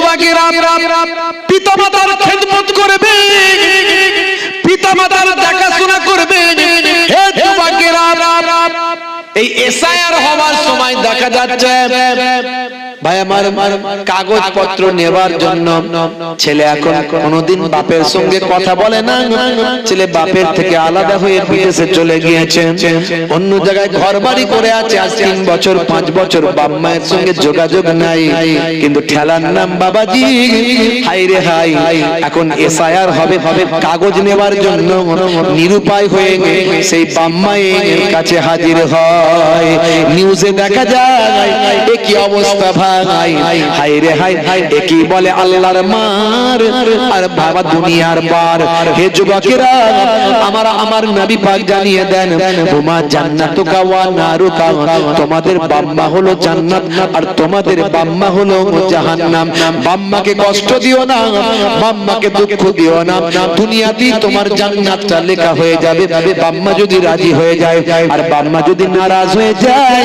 যুবকেরা পিতা মাতার খেদমত করবে। পিতা মাতার দেখাশোনা করবে। হে যুবকেরা এই এসআইআর হওয়ার সময় দেখা যাচ্ছে ভাই, আমার কাগজ পত্র নেবার জন্য ছেলে এখন কোনোদিন বাপের সঙ্গে কথা বলে না। ছেলে বাপের থেকে আলাদা হয়ে বিদেশে চলে গিয়েছে। অন্য জায়গায় ঘর বাড়ি করে আছে। আজ তিন বছর, পাঁচ বছর বাপ মায়ের সঙ্গে যোগাযোগ নাই। কিন্তু ঠেলার নাম বাবাজি। হাই রে হাই এখন এসআইআর হবে হবে কাগজ নেবার জন্য নিরুপায় হয়ে সেই বাপ মায়ের কাছে হাজির হয়। নিউজে দেখা যায়, এ কি অবস্থা ভাই? তোমাদের বাম্মা হলো জান্নাত, আর তোমাদের বাম্মা হলো জাহান্নাম। বাম্মাকে কষ্ট দিও না, বাম্মাকে দুঃখ দিও না। দুনিয়াতেই তোমার জান্নাতটা লেখা হয়ে যাবে। বাম্মা যদি রাজি হয়ে যায়, আর বাম্মা যদি নারাজ হয়ে যায়,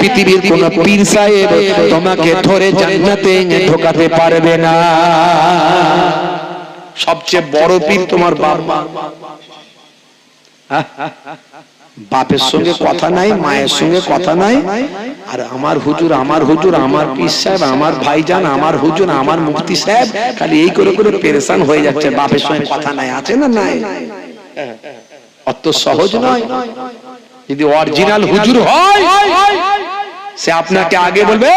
পৃথিবীর কোন পীর সাহেব তোমাকে ধরে জান্নাতে ঢোকাতে পারবে না। সবচেয়ে বড় পীর তোমার বাবা বাপের সঙ্গে কথা নাই মায়ের সঙ্গে কথা নাই। আর আমার হুজুর আমার হুজুর আমার পীর সাহেব আমার ভাইজান আমার হুজুর আমার মুফতি সাহেব খালি এই করে করে পেরেশান হয়ে যাচ্ছে বাপের সঙ্গে কথা নাই আছে না নাই? অত সহজ নয়। যদি অরিজিনাল হুজুর হয় সে আপনাকে আগে বলবে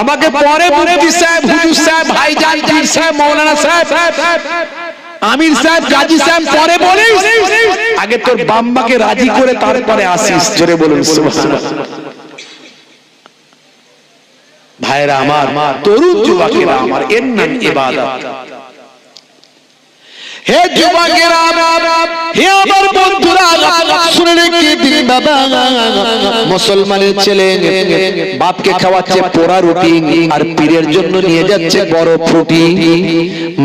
আমাকে পরে মুফতি সাহেব হুজুর সাহেব ভাইজান পীর সাহেব মৌলানা সাহেব আমির সাহেব গাজী সাহেব পরে বলিস আগে তোর বাম্মাকে রাজি করে তারপরে আসিস জোরে বলুন সুবহানাল্লাহ। ভাইরা আমার তরুণ যুবকেরা আমার এর নাম ইবাদত হে আমার বন্ধুরা, শুনে রেখে দিন বাবা। মুসলমানের ছেলে বাপকে খাওয়াচ্ছে পোড়া রুটি আর পীরের জন্য নিয়ে যাচ্ছে বড়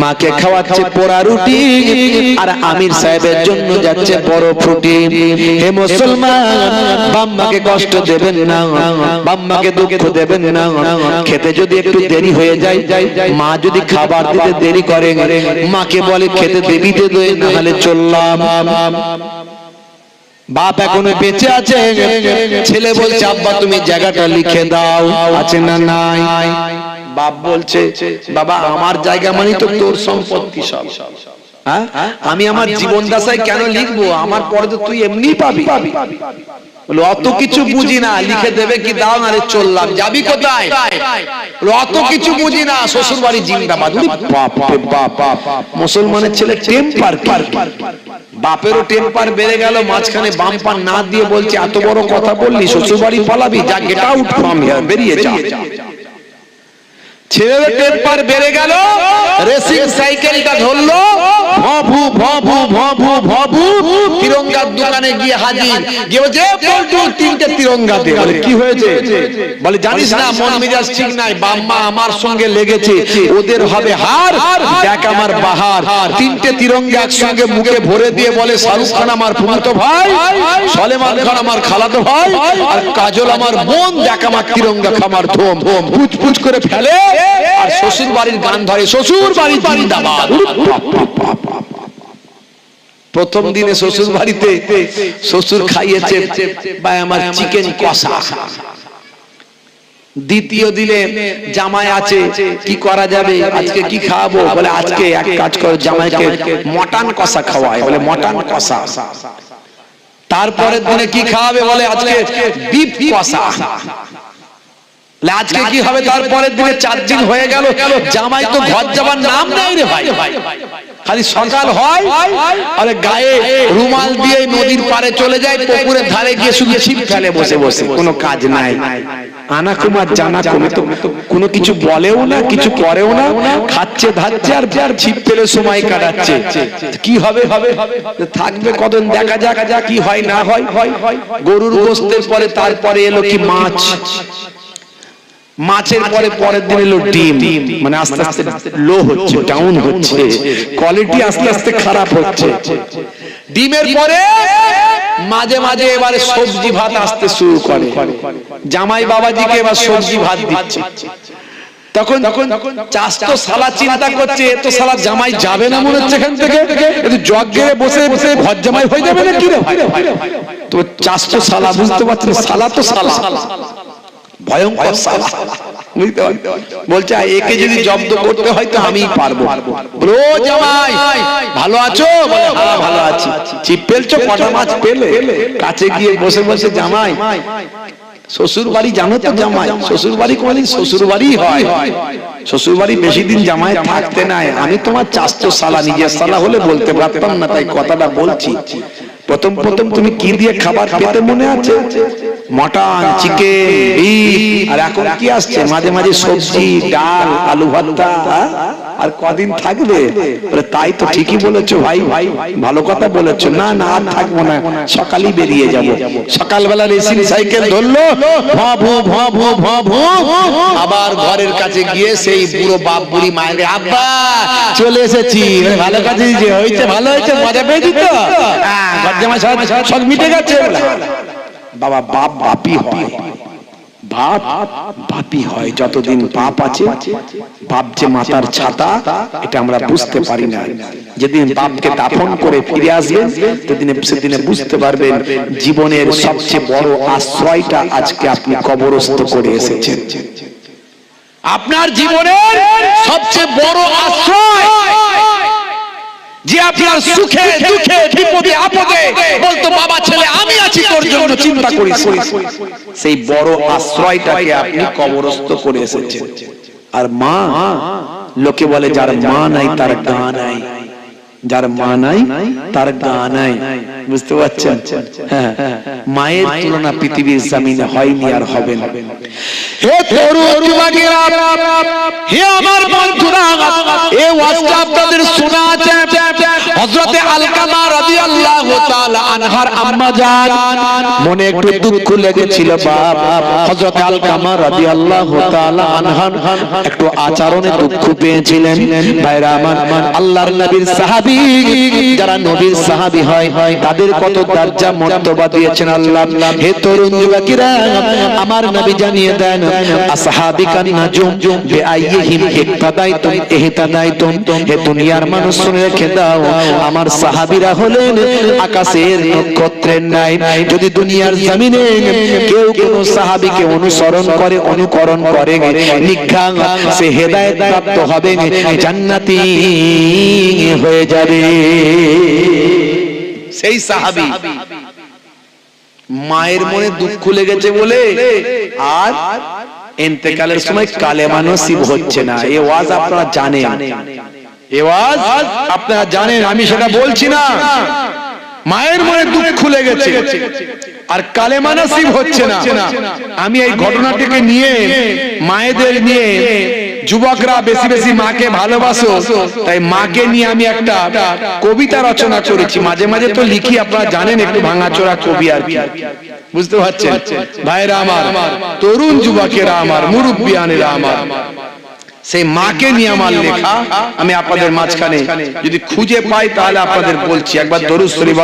মাকে খাওয়াচ্ছে পোড়া রুটি আর আমির সাহেবের জন্য যাচ্ছে বড় হে মুসলমান, বাম্মাকে কষ্ট দেবেন না, বাম্মাকে দুঃখ দেবেন না। খেতে যদি একটু দেরি হয়ে যায়, মা যদি খাবার দিতে দেরি করে মাকে বলে খেতে দেবিতে দে না হলে চললাম। বাপ এখনও বেঁচে আছে। ছেলে বলছে, আব্বা, তুমি জায়গাটা লিখে দাও। আছে না নাই? বাপ বলছে, বাবা, আমার জায়গা মানে তো তোর সম্পত্তি সব। হ্যাঁ? আমি আমার জীবন দাসায় কেন লিখব? আমার পরে তো তুই এমনি পাবি। বলে, অত কিছু বুঝি না লিখে দেবে কি দাও না রে চললাম। যাবি কোথায়? বলে, অত কিছু বুঝি না শ্বশুর বাড়ি জিন্দাবাদ মুসলমানের ছেলে টেম্পার বাপেরও টেম্পার বেড়ে গেল মাঝখানে বাম্পার না দিয়ে বলছে এত বড় কথা বললি শ্বশুর বাড়ি পালাবি যা গেট আউট ফ্রম হিয়ার বেরিয়ে যা। ছেলের টেম্পার বেড়ে গেল রেসিং সাইকেলটা ধরলো, ভভু ভভু ভভু ভভু, তিরঙ্গার দোকানে গিয়ে হাজির। গিয়ে বলছে, "এ, পল্টু, তিনটে তিরঙ্গা দে। বলে, কি হয়েছে? বলে, জানিস না, মন মেজাজ ঠিক নাই, বাম্মা আমার সঙ্গে লেগেছে, ওদের হবে হার, দেখ আমার বাহার। তিনটে তিরঙ্গা একসঙ্গে মুখে ভরে দিয়ে বলে, শাহরুখ খান আমার ফুফুতো ভাই, সলেমান খান আমার খালাতো ভাই, আর কাজল আমার বোন, দেখ আমার তিরঙ্গা খামার ধোম। পুচ পুচ করে ফেলে আর শ্বশুর বাড়ির গান ধরে, শ্বশুর বাড়ি জিন্দাবাদ। প্রথম দিনে শ্বশুর বাড়িতে শ্বশুর খাইয়েছে ভাই, আমার চিকেন কষা। দ্বিতীয় দিনে জামাই আছে, কি করা যাবে, আজকে কি খাওয়াবো বলে, আজকে এক কাজ করো, জামাইকে মটন কষা খাওয়ায় বলে, মটন কষা। তারপরের দিনে কি খাওয়াবে বলে, আজকে বিফ কষা। আজকে কি হবে? তারপরের দিনে চার দিন হয়ে গেল। জামাই তো ঘর যাবার নাম রে ভাই। খালি সকাল হয়, আরে গায়ে রুমাল দিয়ে নদীর পারে চলে যায়, পুকুরের ধারে গিয়ে শুধু ছিপ ফেলে বসে বসে। কোনো কাজ নাই। আনা কুমার জানা কোনো তো কোনো কিছু বলেও না, কিছু করেও না। খাচ্ছে ধাচ্ছে আর আর ছিপ ফেলে সময় কাটাচ্ছে। কি হবে? হবে থাকবে কদিন, দেখা যাক যা কি হয়, না হয় হয়। গরুর গোস্তের পরে তারপরে এলো কি মাছ? মাছের পরে পরের দিন এলো ডিম। মানে আস্তে আস্তে লো হচ্ছে ডাউন হচ্ছে। কোয়ালিটি আস্তে আস্তে খারাপ হচ্ছে। ডিমের পরে মাঝে মাঝে এবারে সবজি ভাত আসতে শুরু করে। জামাই বাবাজিকে এবার সবজি ভাত দিচ্ছে। তখন তখন চাষ তো সালা চিন্তা করছে, এ তো সালা জামাই যাবে না মনে হচ্ছে এখান থেকে? একটু জগ গেড়ে বসে বসে ঘর জামাই হয়ে যাবে না কি রে? তো চাষ তো সালা বুঝতে পারছেন? সালা তো সালা ভয়ঙ্কর সালা। বুঝতে বলছে একে যদি জব্দ করতে হয় তো আমিই পারব। "ও জামাই ভালো আছো? বলে, "হ্যাঁ, ভালো আছি। পেলছো কটা মাছ? পেলে। কাছে গিয়ে বসে বসে জামাই। শ্বশুর বাড়ি জানো তো জামাই? শ্বশুর বাড়ি কোনদিন শ্বশুর বাড়ি হয়। শ্বশুর বাড়ি বেশি দিন জামাই থাকতে নাই। আমি তোমার চাস্ত সালা নিজের সালা হলে বলতে পারতাম না তাই কথাটা বলছি। প্রথম প্রথম তুমি কি দিয়ে খাবার খেতে মনে আছে? মটন চিকেন বিফ আর এখন কি আসছে? মাঝে মাঝে সবজি ডাল আলু ভর্তা। হ্যাঁ? আর কদিন থাকবে? তাই তো ঠিকই বলেছ ভাই ভাই ভালো কথা বলেছ। না না আর থাকব না। সকালই বেরিয়ে যাব। সকালবেলা রেসিং সাইকেল ধরলো। ভঁ ভঁ ভঁ ভঁ ভঁ ভঁ। আবার ঘরের কাছে গিয়ে সেই বুড়ো বাপ বুড়ি মায়ের আব্বা চলে এসেছি। ভালো কাজে যে হয়েছে ভালো হয়েছে মজা পেয়েছি তো? হ্যাঁ, সব সব মিটে গেছে। বাবা বাপ বাপি হয়। বাপ বাপি হয়, যতদিন বাপ আছে, বাপ যে মাতার ছাতা, এটা আমরা বুঝতে পারি না। যেদিন বাপকে দাফন করে ফিরে আসবেন, সেদিনে সেদিনে বুঝতে পারবেন জীবনের সবচেয়ে বড় আশ্রয়টা আজকে আপনি কবরস্থ করে এসেছেন। আপনার জীবনের সবচেয়ে বড় আশ্রয় যে আপনার সুখে দুঃখে বিপদে আপদে বলতো বাবা ছেলে আমি আছি তোর জন্য চিন্তা করিস। সেই বড় আশ্রয়টাকে আপনি কবরস্থ করে এসেছেন। আর মা লোকে বলে যার মা নাই তার গা নাই। যার মা নাই তার গা নাই। বুঝতে পারছেন? হ্যাঁ মায়ের তুলনা পৃথিবীর জমিনে হয়নি আর হবে না। হে তরু যুবকেরা হে আমার বন্ধুরা এ ওয়াজটা আপনাদের শোনা। ala আনহার আম্মা জান মনে একটু দুঃখ লেগেছিল বাপ হযরতে আলকামা রাদিয়াল্লাহু তাআলা আনহার একটু আচরণে দুঃখ পেয়েছিলেন। ভাইরা আমার আল্লাহর নবীর সাহাবী যারা নবীর সাহাবী হয় তাদের কত দরজা মর্তবা দিয়েছেন আল্লাহ। হে তরুণ যুবকেরা আমার নবী জানিয়ে দেন আসহাবিকান নাজুম বেআইহিম ইক্তাদাইতুম ইহতাদাইতুম হে দুনিয়ার মানুষ শুনে রেখে দাও আমার সাহাবীরা হলেন আকাশের নক্ষত্রের নাই। যদি দুনিয়ার জমিনে কেউ কোন সাহাবীকে অনুসরণ করে, অনুকরণ করে সে প্রাপ্ত হবে, জান্নাতি হয়ে যাবে। সেই সাহাবী মায়ের মনে দুঃখ লেগেছে বলে আর এতেকালের সময় কালেমা নসিব হচ্ছে না। এ ওয়াজ আপনারা জানেন। এ ওয়াজ আপনারা জানেন, আমি সেটা বলছি না। মায়ের মনে দুঃখ লেগেছে। আর কালেমা নসিব হচ্ছে না। আমি এই ঘটনাটিকে নিয়ে মায়েদের নিয়ে যুবকরা বেশি বেশি মাকে ভালোবাসো। তাই মাকে নিয়ে আমি একটা কবিতা রচনা করেছি। মাঝে মাঝে তো লিখি আপনারা জানেন একটু ভাঙাচোরা কবি আর কি। বুঝতে পারছেন? ভাইরা আমার তরুণ যুবকেরা আমার মুরব্বিয়ানেরা আমার। সেই মাকে নিয়ে আমার লেখা আমি আপনাদের মাঝখানে যদি খুঁজে পাই তাহলে আপনাদের বলছি একবার দরুদ শরীফ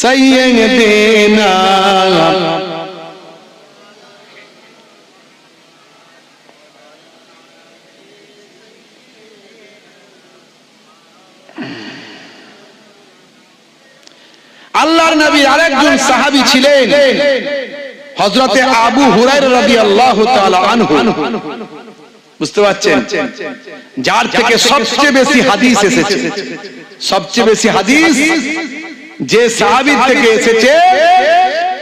সাইয়্যিদিনা। আল্লাহর নবী আরেকজন সাহাবী ছিলেন। হযরতে আবু রাদিয়াল্লাহু তাআলা আনহু। বুঝতে পারছেন? যার থেকে সবচেয়ে বেশি হাদিস এসেছে। সবচেয়ে বেশি হাদিস যে সাহাবী থেকে এসেছে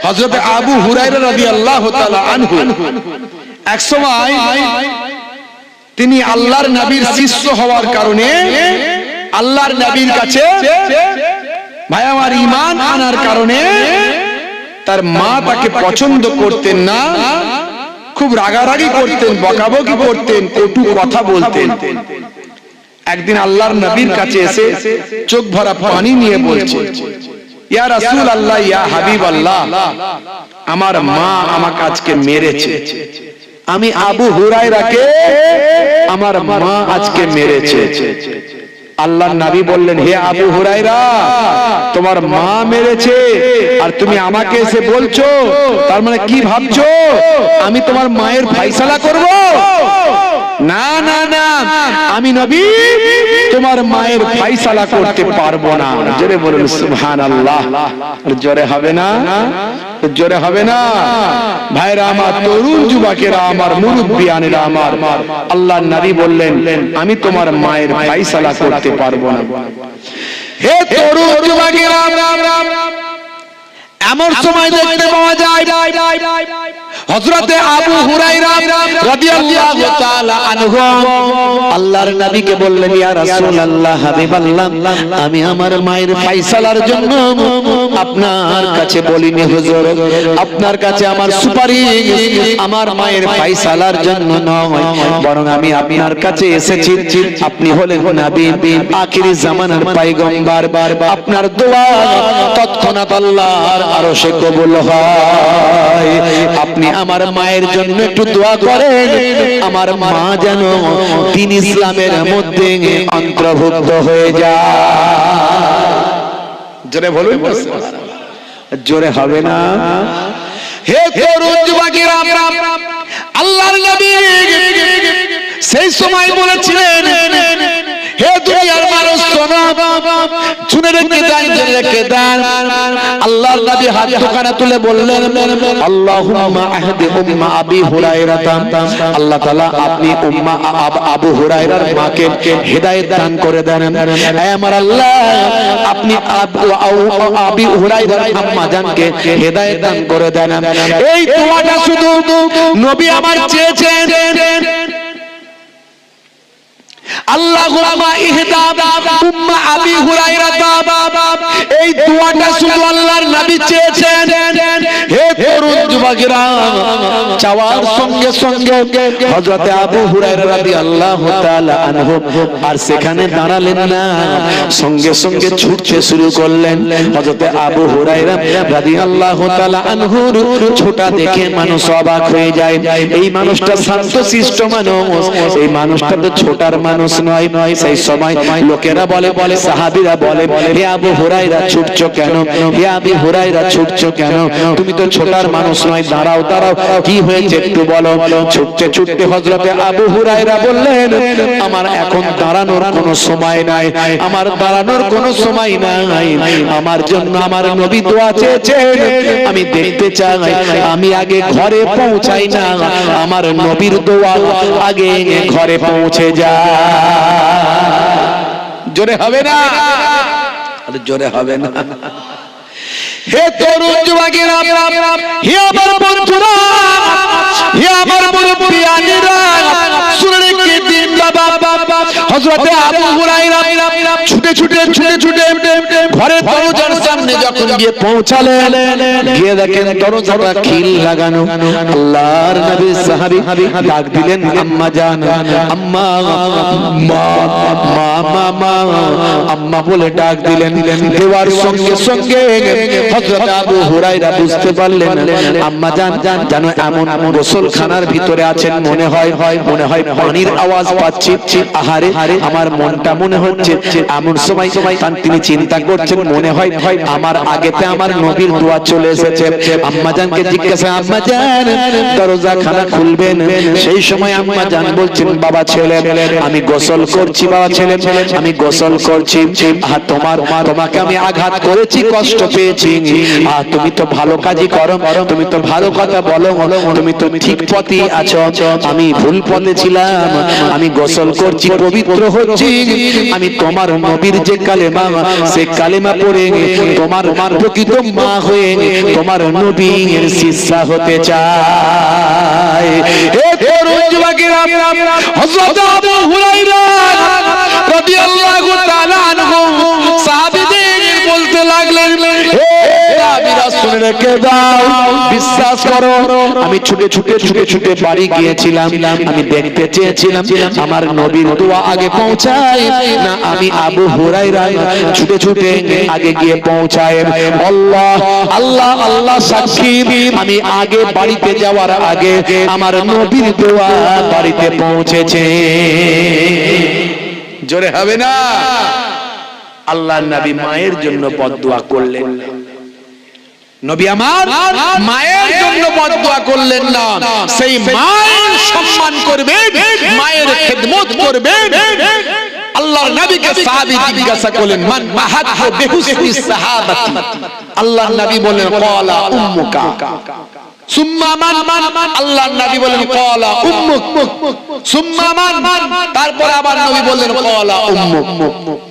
হযরতে আবু হুরায়রা রাদিয়াল্লাহু তাআলা আনহু। এক সময় তিনি আল্লাহর নবীর শিষ্য হওয়ার কারণে আল্লাহর নবীর কাছে ভাই আমার ইমান আনার কারণে তার মা তাকে পছন্দ করতেন না খুব রাগারাগি করতেন বকাবকি করতেন কটু কথা বলতেন। একদিন আল্লাহর নবীর কাছে এসে চোখ ভরা পানি নিয়ে বলছে ইয়া রাসূল আল্লাহ ইয়া হাবিব আল্লাহ আমার মা আমাকে আজকে মেরেছে। আমি আবু হুরায়রাকে আমার মা আজকে মেরেছে। আল্লাহ নাবি বললেন হে আবু হুরাইরা তোমার মা মেরেছে আর তুমি আমাকে এসে বলছো তার মানে কি ভাবছ? আমি তোমার মায়ের ফাইসালা করব? না না না। আমি নবী, তোমার মায়ের ফাইসালা করতে পারব না। জোরে বলুন, সুবহানাল্লাহ। জোরে হবে না? জোরে হবে না? ভাইরা আমার তরুণ যুবকেরা, আমার মুরব্বিয়ানেরা, আমার আল্লাহ নবী বললেন, আমি তোমার মায়ের ফাইসালা করতে পারব না। হে তরুণ যুবকেরা, এমন সময় দেখতে পাওয়া যায় হযরতে আবু হুরায়রা রাদিয়াল্লাহু তাআলা আনহু আল্লাহর নবীকে বললেন, ইয়া রাসূলুল্লাহ, হাবিবাল্লাহ, আমি আমার মায়ের ফাইসালার জন্য আপনার কাছে বলিনি হুজুর। আপনার কাছে আমার সুপারিশ আমার মায়ের ফাইসালার জন্য নয়। বরং আমি আপনার কাছে এসেছি। আপনি হলেন নবী, আখিরি জামানার পয়গম্বর। আপনার দোয়া তৎক্ষণাৎ আল্লাহর আরশে কবুল হয়। আপনি আমার মায়ের জন্য একটু দোয়া করেন। আমার মা যেন দিন ইসলামের মধ্যে অন্তর্ভুক্ত হয়ে যায়। জোরে বলুন জোরে হবে না। হে তরুণ যুবকেরা, আল্লাহর নবী সেই সময় বলেছিলেন হে দুনিয়ার মানুষ শোনো। শুনে রেখে দেন জেনে রেখে দেন আল্লাহর নবী হাত দুখানা তুলে বললেন আল্লাহুম্মা আহদি উম্মা আবি হুরায়রা আল্লাহ তাআলা আপনি উম্মা আবু হুরায়রার মাকে হেদায়েত দান করে দেন। হে আমার আল্লাহ আপনি আবু আবি হুরায়রার আম্মা জানকে হেদায়েত দান করে দেন। এই দোয়াটা শুধু নবী আমার চেয়েছেন। হে সঙ্গে আবু আর সেখানে দাঁড়ালেন না, সঙ্গে সঙ্গে ছুটতে শুরু করলেন। হযরতে আবু হুরায়রা রাদিয়াল্লাহু তাআলা আনহুর ছোটা দেখে মানুষ অবাক হয়ে যায়। এই মানুষটা শান্ত শান্তশিষ্ট মানুষ। এই মানুষটা তো ছোটার মানুষ নয় নয় সেই সময় লোকেরা বলে বলে সাহাবীরা বলে হে আবু হুরায়রা ছুটছো কেন? হে আবু হুরায়রা ছুটছো কেন? তুমি তো ছোটার মানুষ নয় দাঁড়াও দাঁড়াও কি হয়েছে একটু বলো? ছুটতে ছুটতে হযরতে আবু হুরায়রা বললেন আমার এখন দাঁড়ানোর কোনো সময় নাই আমার দাঁড়ানোর কোনো সময় নাই আমার জন্য আমার নবী দোয়া চেয়েছেন আমি দেখতে চাই আমি আগে ঘরে পৌঁছাই না আমার নবীর দোয়া আগে ঘরে পৌঁছে যায়। জোরে হবে না? আরে জোরে হবে না। হে তরুণ যুবকেরা হে আমার বন্ধুরা হে আমার মুরব্বিয়ানেরা হযরতে আবু হুরায়রা ছুটে ছুটে ছুটে ছুটে ঘরের দরজার সামনে যখন গিয়ে পৌঁছালেন গিয়ে দেখেন দরজাটা খিল লাগানো। আল্লাহর নবী সাহাবী ডাক দিলেন আম্মা জান আম্মা মা মা মা আম্মা বলে ডাক দিলেন দেওয়ার সঙ্গে সঙ্গে হযরত আবু হুরায়রা বুঝতে পারলেন আম্মা জান জান এমন গোসলখানার ভিতরে আছেন মনে হয় হয় মনে হয় পানির আওয়াজ পাচ্ছি। আহারে আমার মনটা মনে হচ্ছে এমন সময় সময় তিনি চিন্তা করছেন, মনে হয় হয় আমার আগেতে আমার নবীর দোয়া চলে এসেছে। আম্মা জানকে জিজ্ঞাসা, আম্মা জান, দরজা খানা খুলবেন? সেই সময় আম্মা জান বলছেন, বাবা ছেলে, আমি গোসল করছি, বাবা ছেলে, আমি গোসল করছি। আর তোমার, তোমাকে আমি আঘাত করেছি, কষ্ট পেয়েছি। আর তুমি তো ভালো কাজই করো, তুমি তো ভালো কথা বলো, তুমি তো ঠিক পথে আছো। আমি ভুল পথে ছিলাম, আমি গোসল করছি, পবিত্র হচ্ছি। আমি তোমার নবীর যে কালেমা, সে কালেমা পড়ে তোমার প্রকৃত মা হয়ে তোমার নবীর শিষ্যা হতে চাই। বলতে লাগলেন, হে রেখে দাও, বিশ্বাস করো, আমি ছুটে ছুটে ছুটে ছুটে বাড়ি গিয়েছিলাম। আমি দেখতে চেয়েছিলাম আমার নবীর দোয়া আগে পৌঁছায়, না আমি আবু ছুটে ছুটে আগে গিয়ে পৌঁছায়। আল্লাহ আল্লাহ আল্লাহ সাক্ষী, আমি আগে বাড়িতে যাওয়ার আগে আমার নবীর দোয়া বাড়িতে পৌঁছেছে। জোরে হবে না? আল্লাহ নবী মায়ের জন্য বদদোয়া করলেন। না। নবী আমার মায়ের জন্য বদদোয়া করলেন না। সেই মায়ের সম্মান করবেন মায়ের খেদমত করবেন। আল্লাহর নবীকে সাহাবী জিজ্ঞাসা করলেন মান মাহাত্ম বেহুসনি সাহাবাতি? আল্লাহর নবী বলেন ক্বালা উম্মুকা। সুম্মা আল্লাহর নবী বলেন ক্বালা উম্মুক। সুম্মা মান? তারপর আবার নবী বললেন ক্বালা উম্মুক।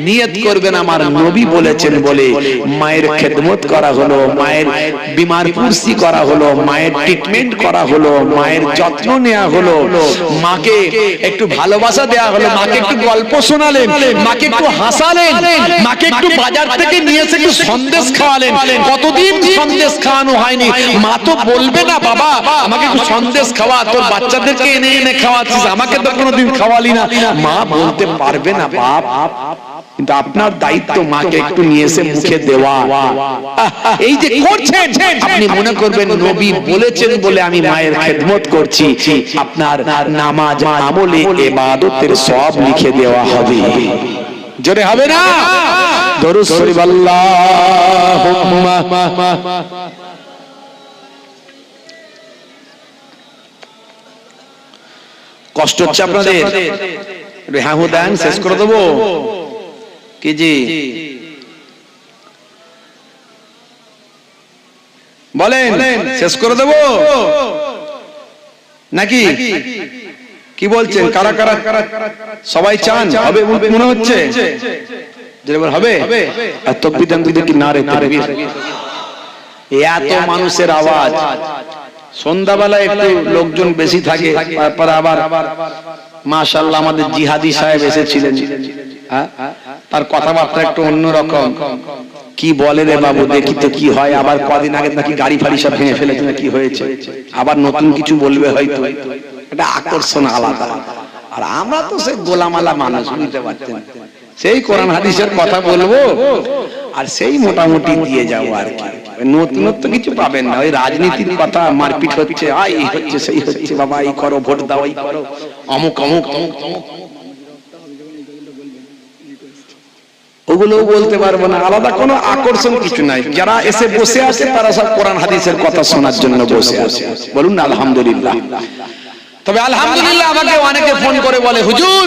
নিয়ত করবেন আমার নবী বলেছেন বলে মায়ের খেদমত করা হলো মায়ের বিমার কুর্সি করা হলো মায়ের ট্রিটমেন্ট করা হলো মায়ের যত্ন নেওয়া হলো মাকে একটু ভালোবাসা দেওয়া হলো মাকে একটু গল্প শোনালেন মাকে একটু হাসালেন মাকে একটু বাজার থেকে নিয়ে এসে একটু সন্দেশ খাওয়ালেন কতদিন সন্দেশ খাওয়ানো হয়নি? মা তো বলবে না বাবা আমাকে একটু সন্দেশ খাওয়া তোর বাচ্চাদেরকে এনে এনে খাওয়াচ্ছিস আমাকে তো কোনোদিন খাওয়ালি না। মা বলতে পারবে না বাপ কিন্তু আপনার দায়িত্ব মাকে একটু নিয়ে এসে মুখে দেওয়া। এই যে করছেন আপনি মনে করবেন নবী বলেছেন বলে আমি মায়ের খেদমত করছি। আপনার নামাজ আমলে এবাদতের সব লিখে দেওয়া হবে। জোরে হবে না? দরুদ শরীফ আল্লাহুম্মা। কষ্ট হচ্ছে আপনাদের? একটু হ্যাঁ দেন শেষ করে দেবো। বলেন শেষ করে দেবো? নাকি? কি বলছেন? কারা কারা? সবাই চান? হবে মনে হচ্ছে? হবে? আর তকবির দেন যদি না রে তাকবীর। এত মানুষের আওয়াজ। সন্ধ্যাবেলা একটু লোকজন বেশি থাকে তারপরে আবার মাশাল্লাহ আমাদের জিহাদি সাহেব এসেছিলেন? তার কথাবার্তা একটু অন্যরকম। কি বলে রে বাবু, দেখি তো কি হয়, আবার কদিন আগে নাকি গাড়ি ফাড়ি সব ভেঙে ফেলেছে না কি হয়েছে? আবার নতুন কিছু বলবে হয়তো। এটা আকর্ষণ আলাদা। আর আমরা তো সেই গোলামালা মানুষ, বুঝতে পারছেন? সেই কোরআন হাদিসের কথা বলব, আর সেই মোটামুটি দিয়ে যাব আর কি। নতুনত্ব কিছু পাবেন না। ওই রাজনীতির কথা মারপিট হচ্ছে আই হচ্ছে, সেই হচ্ছে, বাবা, এই করো, ভোট দাও, এই করো। অমুক অমুক অমুক অমুক। ওগুলোও বলতে পারব না। আলাদা কোনো আকর্ষণ কিছু নাই। যারা এসে বসে আছে, তারা সব কোরআন হাদিসের কথা শোনার জন্য বসে আছে। বলুন না, আলহামদুলিল্লাহ। তবে আলহামদুলিল্লাহ আমাকে অনেকে ফোন করে বলে, হুজুর,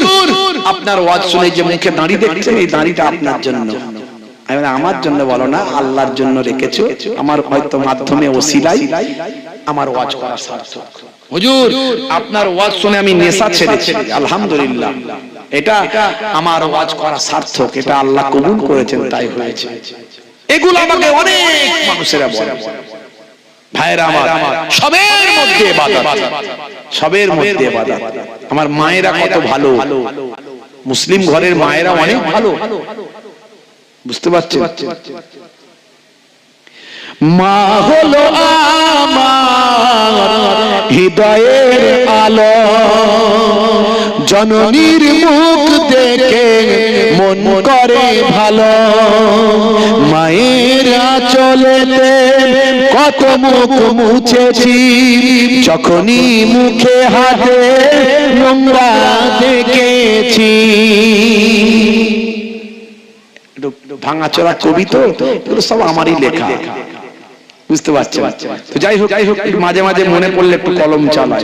আপনার ওয়াজ শুনে যে মুখে দাঁড়ি দেখছেন, এই দাঁড়িটা আপনার জন্য। আমার জন্য বলো না, আল্লাহর জন্য রেখেছো। আমার হয়তো মাধ্যমে ওসিলাই, আমার ওয়াজ করা সার্থক। হুজুর, আপনার ওয়াজ শুনে আমি নেশা ছেড়েছি। আলহামদুলিল্লাহ। এটা আমার ওয়াজ করা সার্থক, এটা আল্লাহ কবুল করেছেন, তাই হয়েছে। এগুলো আমাকে অনেক মানুষেরা বলে। ভাইরা আমার, সবের মধ্যে ইবাদত সবের মধ্যে ইবাদত আমার মায়েরা কত ভালো। মুসলিম ঘরের মায়েরা অনেক ভালো। বুঝতে পারছেন? মা হলো আমার হৃদয়ের আলো। জননীর মুখ দেখে মন করে ভালো। মায়ের চলেতে কত মুখ মুছেছি। যখনই মুখে হাতে নোংরা দেখেছি। ভাঙাচোরা কবি তো এগুলো সব আমারই লেখা। বুঝতে পারছেন? তো যাই হোক যাই হোক মাঝে মাঝে মনে পড়লে একটু কলম চালায়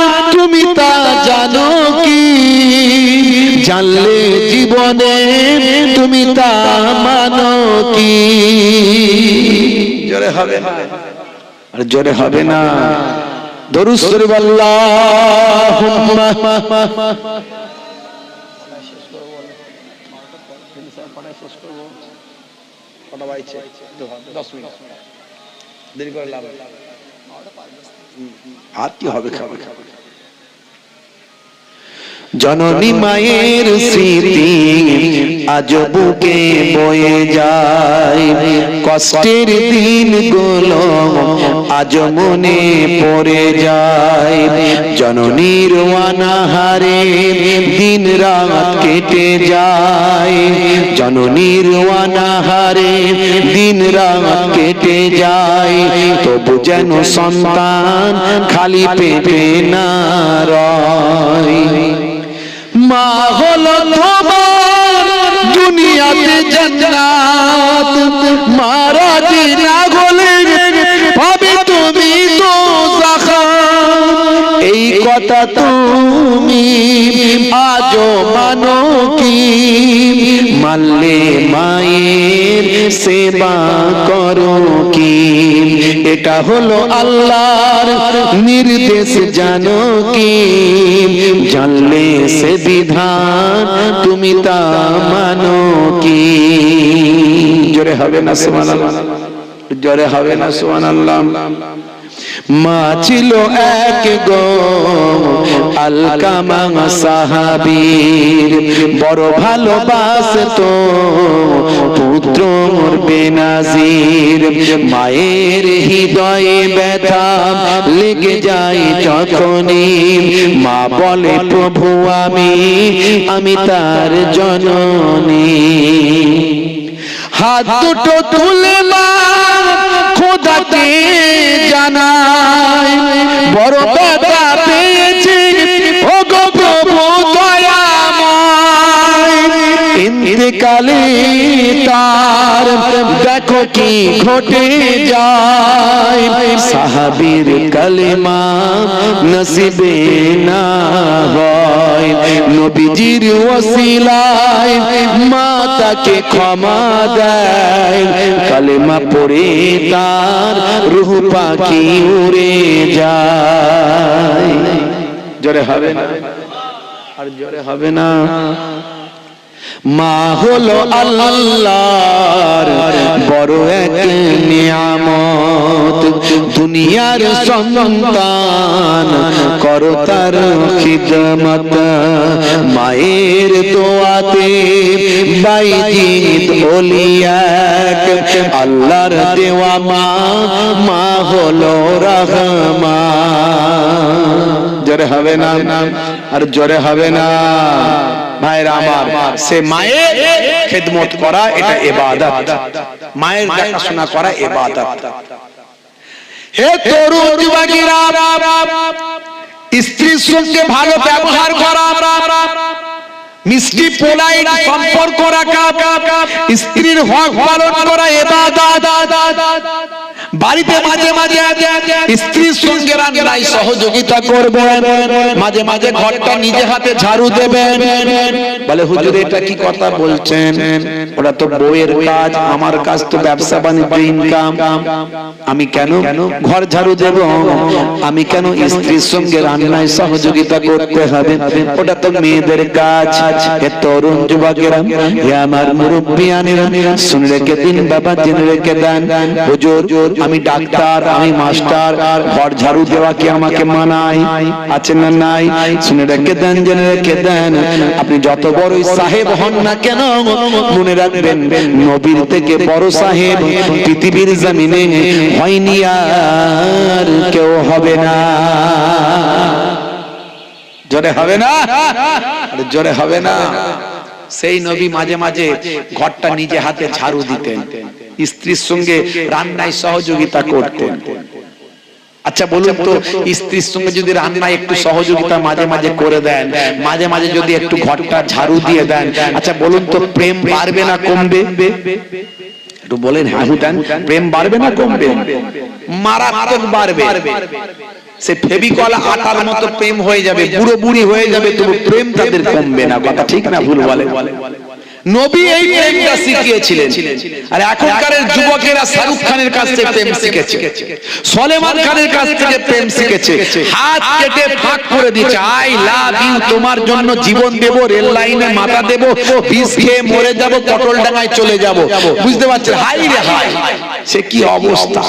তুমি তা জানো কি? জানলে জীবনে তুমি তা মানো কি? জোরে হবে। আর জোরে হবে না। দরুদ শরীফ আল্লাহুম্মা আর কি হবে খাবে খাবে? জননী মায়ের স্মৃতি আজ বুকে বয়ে যায়। কষ্টের দিনগুলো আজ মনে পড়ে যায়। জননীর অনাহারে দিন রাত কেটে যায়। জননীর অনাহারে দিন রাত কেটে যায়। তবু যেন সন্তান খালি পেটে না রয়। মা হলো তোমার দুনিয়াতে জান্নাত। মারা না হলে পাবে তুমি তো এই কথা তুমি আজও মানো কি? মানলে মায়ের সেবা করো কি? এটা হলো আল্লাহর নির্দেশ, জানো কি? জানলে সে বিধান, তুমি তা মানো কি? জোরে হবে না, সুবহানাল্লাহ। জোরে হবে না, সুবহানাল্লাহ। মা ছিল এক গো, আলকামা সাহাবীর। বড় পুত্র বেনাজির। মায়ের হৃদয়ে ব্যথা লেগে যায় যখনই। মা বলে, প্রভু আমি আমি তার জননী। হাত দুটো তুলে মা জানাই। বড় ব্যথা ইন্তেকালে তার, দেখো কি ঘটে যায়। সাহাবীর কালেমা নসিবে না হয়। নবীজির ওসিলায় মা তাকে ক্ষমা দেয়। কালেমা পড়ে তার, রুহ পাখি উড়ে যায়। জোরে হবে না? আর জোরে হবে না। মা হলো আল্লাহর বড় এক নিয়ামত। দুনিয়ার সন্তান করো তার খিদমত। মায়ের দোয়াতে বাইজিত ওলিয়াক আল্লাহর দেওয়া মা মা হলো রহমা। জোরে হবে না? আর জোরে হবে না? ভাইরা আমার, সে মায়ের খেদমত করা, এটা এবাদত। মায়ের দেখাশোনা করা এবাদত। হে তরুণ যুবকেরা, স্ত্রীর সঙ্গে ভালো ব্যবহার করা মিষ্টি পোলাইট সম্পর্ক রাখা, স্ত্রীর হক পালন করা এবাদত। বাড়িতে মাঝে মাঝে স্ত্রীর সঙ্গে রান্নায় সহযোগিতা করবেন। মাঝে মাঝে ঘরটা নিজে হাতে ঝাড়ু দেবেন। বলে, হুজুর, এটা কি কথা বলছেন? ওটা তো বইয়ের কাজ, আমার কাজ তো ব্যবসা বাণিজ্য ইনকাম আমি কেন ঘর ঝাড়ু দেব? আমি কেন স্ত্রীর সঙ্গে রান্নায় সহযোগিতা করতে হবে? ওটা তো মেয়েদের কাজ। এ তরুণ যুবকেরা আমার শুনে রেখে দিন বাবা, জেনে রেখে দেন। হুজুর, আমি ডাক্তার, আমি মাস্টার, ঘর ঝাড়ু দেওয়া কি আমাকে মানায়? আছে না নাই? শুনে রেখে দেন, জেনে রেখে দেন। আপনি যত বড়ই সাহেব হন না কেন, মনে রাখবেন, নবীর থেকে বড় সাহেব পৃথিবীর জমিনে হয়নি আর কেউ হবে না। জোরে হবে না? আরে জোরে হবে না। সেই নবী মাঝে মাঝে ঘরটা নিজে হাতে ঝাড়ু দিতেন। স্ত্রীর সঙ্গে রান্নায় সহযোগিতা করতেন। আচ্ছা বলুন তো স্ত্রীর সঙ্গে যদি রান্নায় একটু সহযোগিতা মাঝে মাঝে করে দেন মাঝে মাঝে যদি একটু ঘরটা ঝাড়ু দিয়ে দেন। আচ্ছা বলুন তো প্রেম বাড়বে না কমবে? একটু বলেন হ্যাঁ প্রেম বাড়বে না কমবে? মারাত্মক বাড়বে। সে ফেবিকল আটার মতো প্রেম হয়ে যাবে, বুড়ো বুড়ি হয়ে যাবে, তবু প্রেম তাদের কমবে না। কথা ঠিক না ভুল বলে? নবী এই প্রেমটা শিখিয়েছিলেন। আর এখনকার যুবকেরা শাহরুখ খানের কাছ থেকে প্রেম শিখেছে। সলেমান খানের কাছ থেকে প্রেম শিখেছে। হাত কেটে ফাঁক করে দিচ্ছে আই লাভ ইউ, তোমার জন্য জীবন দেব, রেল লাইনে মাথা দেব, বিষ খেয়ে মরে যাব, পটল ডাঙায় চলে যাব। বুঝতে পারছেন? হাই রে হাই সে কি অবস্থা?